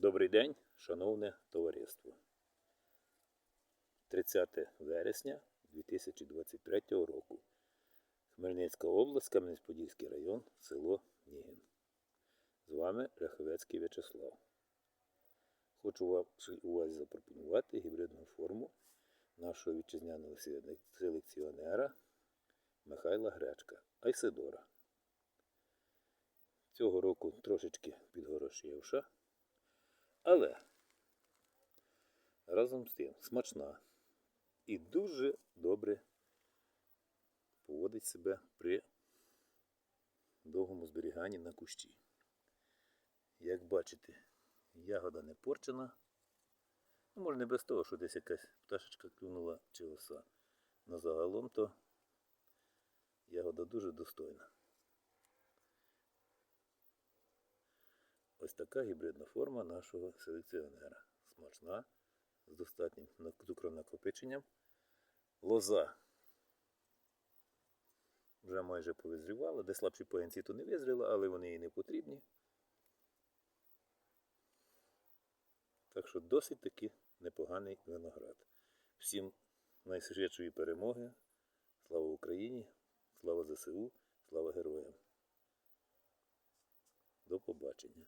Добрий день, шановне товариство. 30 вересня 2023 року. Хмельницька область, Кам'янець-Подільський район, село Нігін. З вами Ряховецький В'ячеслав. Хочу вам увазі запропонувати гібридну форму нашого вітчизняного селекціонера Михайла Гречка Айседора. Цього року трошечки підгорошівша, але разом з тим смачна і дуже добре поводить себе при довгому зберіганні на кущі. Як бачите, ягода не порчена. Ну, може не без того, що десь якась пташечка клюнула чи оса. Но загалом то ягода дуже достойна. Ось така гібридна форма нашого селекціонера. Смачна, з достатнім цукронакопиченням. Лоза вже майже повизрівала, де слабші поянці то не визріла, але вони їй не потрібні. Так що досить таки непоганий виноград. Всім найшвидшої перемоги. Слава Україні, слава ЗСУ, слава героям. До побачення.